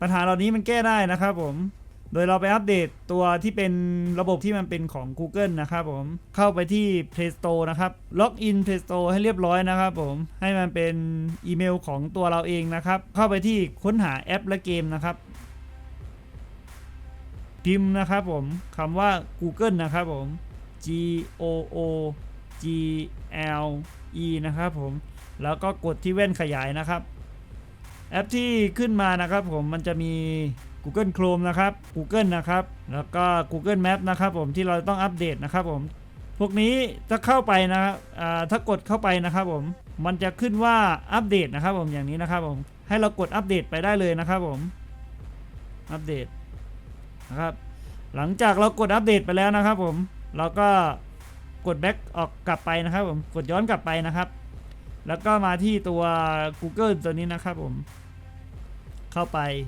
ปัญหาเหล่านี้มันแก้ได้นะครับผม โดยเราไปอัปเดตตัวที่เป็นระบบที่มันเป็นของ Google นะครับผม เข้าไปที่ Play Store นะครับ ล็อกอิน Play Store ให้เรียบร้อยนะครับผม ให้มันเป็นอีเมลของตัวเราเองนะครับ เข้าไปที่ค้นหาแอปและเกมนะครับพิมพ์นะครับผมคำว่า Google นะครับผม G O O G L E นะครับผม แล้วก็กดที่แว่นขยายนะครับ แอปที่ขึ้นมานะครับผมมันจะมี Google Chrome นะครับ Google นะครับ แล้วก็ Google Map นะครับผมที่เราต้องอัปเดตนะครับผม พวกนี้ถ้าเข้าไปนะถ้ากดเข้าไปนะครับผมมันจะขึ้นว่าอัปเดตนะครับผมอย่างนี้นะครับผมให้เรากดอัปเดตไปได้เลยนะครับผมอัปเดตนะครับหลังจากเรากดอัปเดตไปแล้วนะครับผมเราก็กดแบ็กออกกลับไปนะครับผมกดย้อนกลับไปนะครับ แล้วก็มาที่ตัว Google ตัวนี้นะครับผม เข้าไป